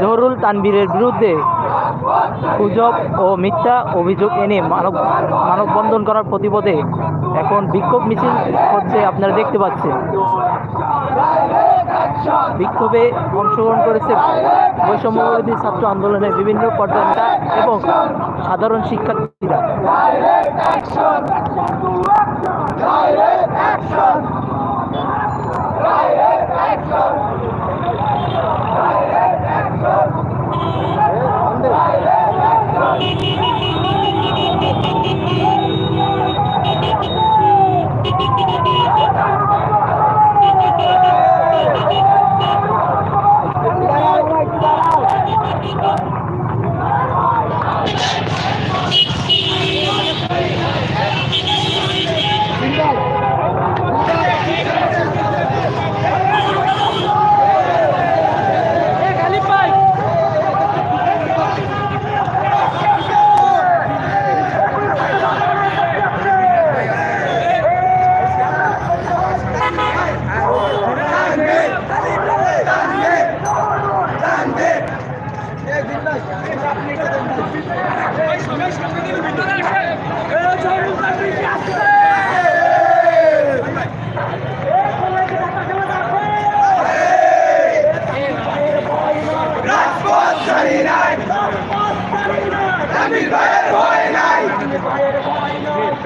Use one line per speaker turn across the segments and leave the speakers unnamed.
জহরুল তানবীরের বিরুদ্ধে গুজব ও মিথ্যা অভিযোগ এনে মানব মানববন্ধন করার প্রতিপদে এখন বিক্ষোভ মিছিল হচ্ছে আপনারা দেখতে পাচ্ছেন। বিক্ষোভে অংশগ্রহণ করেছে বৈষম্যবিরোধী ছাত্র আন্দোলনের বিভিন্ন পর্যায়টা এবং সাধারণ শিক্ষার্থীরা।
Oh!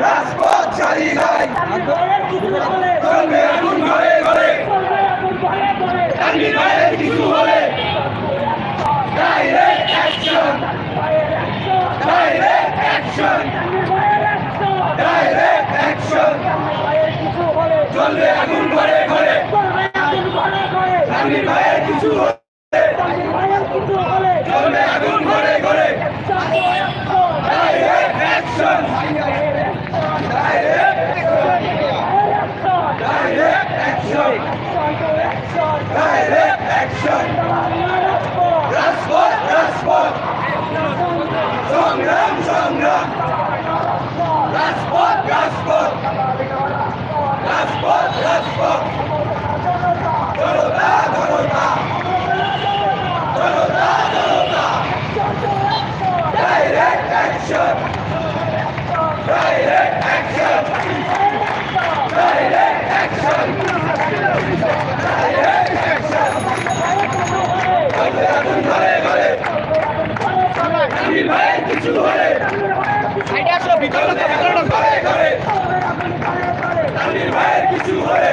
রাজপথ ছাড়ি নাই চলবে আগুন ঘরে ঘরে আমির ভাইয়ের কিছু হলে direct action direct action direct action চলবে আগুন ঘরে ঘরে আমির ভাইয়ের কিছু হলে চলবে আগুন ঘরে ঘরে direct action direct direct action direct action রাজপথ রাজপথ সংগ্রাম সংগ্রাম রাজপথ রাজপথ রাজপথ রাজপথ জনতা জনতা জনতা জনতা direct action direct action direct action direct action আগুন ঘরে ঘরে আমির ভাইয়ের কিছু হলে ঘরে ঘরে আমির ভাইয়ের কিছু হলে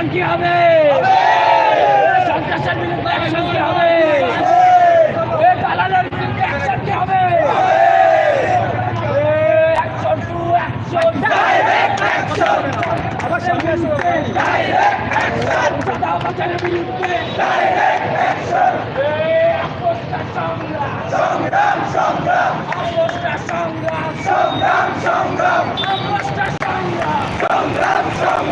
অ্যাকশন
কি হবে? সন্ত্রাসের বিরুদ্ধে অ্যাকশন কি হবে? দালালের বিরুদ্ধে অ্যাকশন কি হবে? Action to action
direct action
আমাদের বিরুদ্ধে
ডাইরেক্ট অ্যাকশন
চাঁদাবাজের বিরুদ্ধে
ডাইরেক্ট অ্যাকশন
আপোষটা সংগ্রাম
সংগ্রাম। সংগ্রাম।
সংগ্রাম
সংগ্রাম। সংগ্রাম
সংগ্রাম।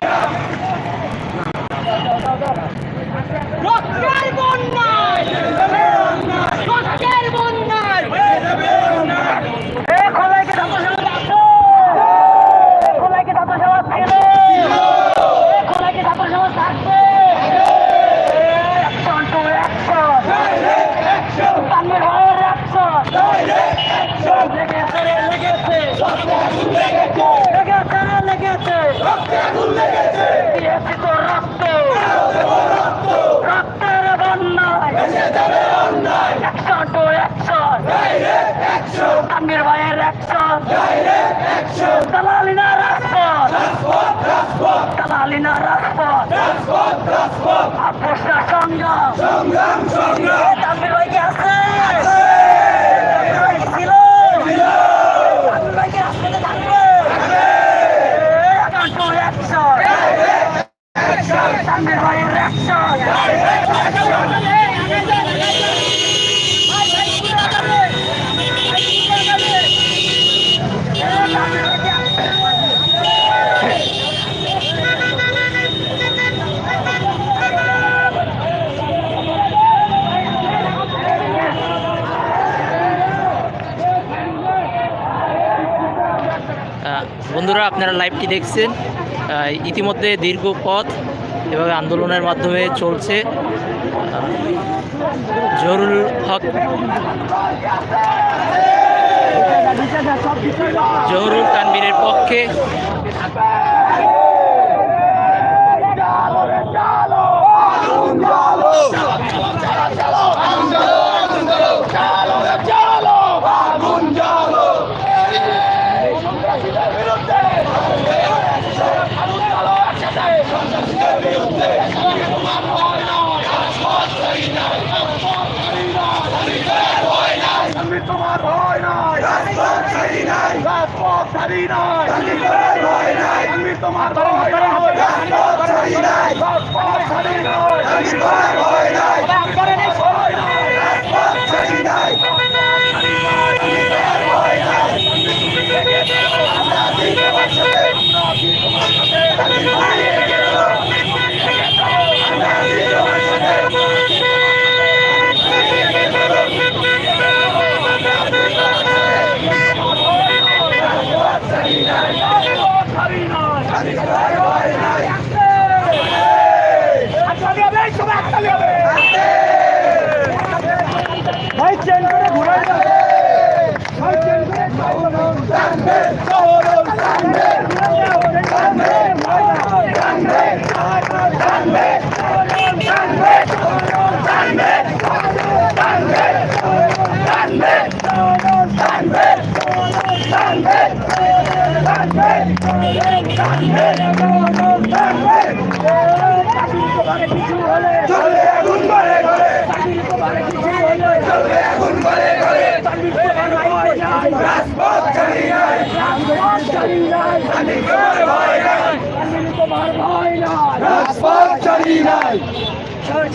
চালি না রাজপথ রাজপথ। রাজপথ সংগ্রাম।
সংগ্রাম সংগ্রাম। আপনারা লাইভটি দেখছেন? ইতিমধ্যে দীর্ঘ পথ এভাবে আন্দোলনের মাধ্যমে চলছে জরুল হক জহরুল তানবীরের পক্ষে।
ছাড়ি নাই রাজপথ ছাড়ি নাই আমি তোমার ভয় নাই রাজপথ ছাড়ি নাই রাজপথ ছাড়ি নাই আমি ভয় নাই ছাড়ি নয় ভাই চেন করে ঘুরে যাবে। ভাই চেন করে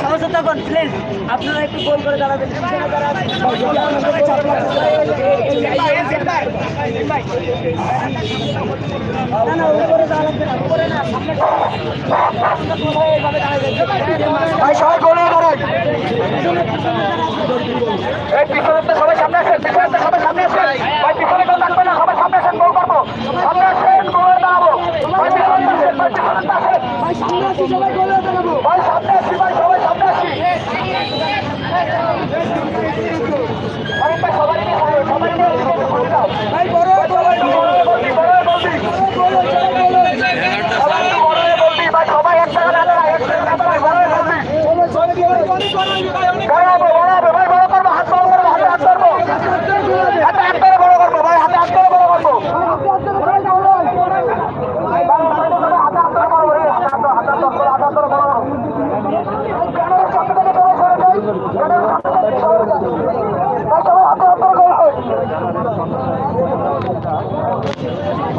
সহজতা আপনারা একটু গোল করে দাঁড়াবেন।
সবাই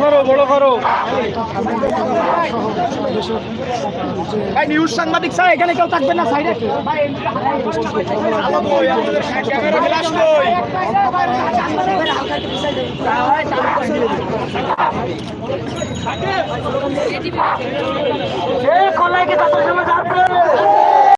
করো বড় সাংবাদিক স্যার এখানে কেউ থাকবে না সাইডে?
কলাই কে তাদের সময়